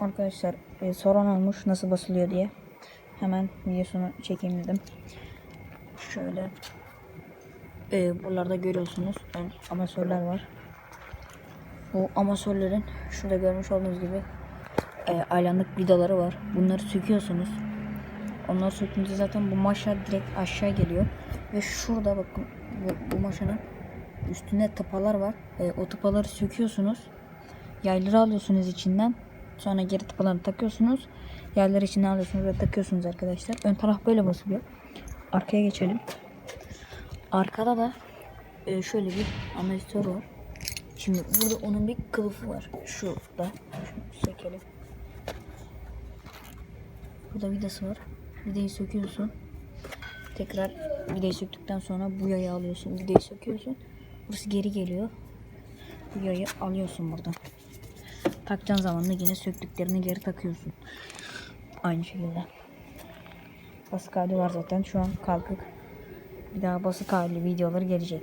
Arkadaşlar e, soran olmuş nasıl basılıyor diye. Hemen videosunu çekeyim dedim. Şöyle. E, buralarda görüyorsunuz. Ön amasörler var. Bu amasörlerin şurada görmüş olduğunuz gibi e, aylanlık vidaları var. Bunları söküyorsunuz. Onları sökünce zaten bu maşa direkt aşağı geliyor. Ve şurada bakın bu, bu maşanın üstünde tıpalar var. E, o tıpaları söküyorsunuz. Yayları alıyorsunuz içinden. Sonra geri tıpalarını takıyorsunuz. Yayları içinden alıyorsunuz ve takıyorsunuz arkadaşlar. Ön taraf böyle basılıyor. Arkaya geçelim. Arkada da e, şöyle bir amortisör var. Şimdi burada onun bir kılıfı var. Şurada. Şunu sökelim. Burada vidası var. Vidayı söküyorsun. Tekrar vidayı söktükten sonra bu yayı alıyorsun. Vidayı söküyorsun. Burası geri geliyor. Bu yayı alıyorsun buradan. Takacağın zaman da yine söktüklerini geri takıyorsun. Aynı şekilde. Basık hali var zaten. Şu an kalkık. Bir daha basık hali videoları gelecek.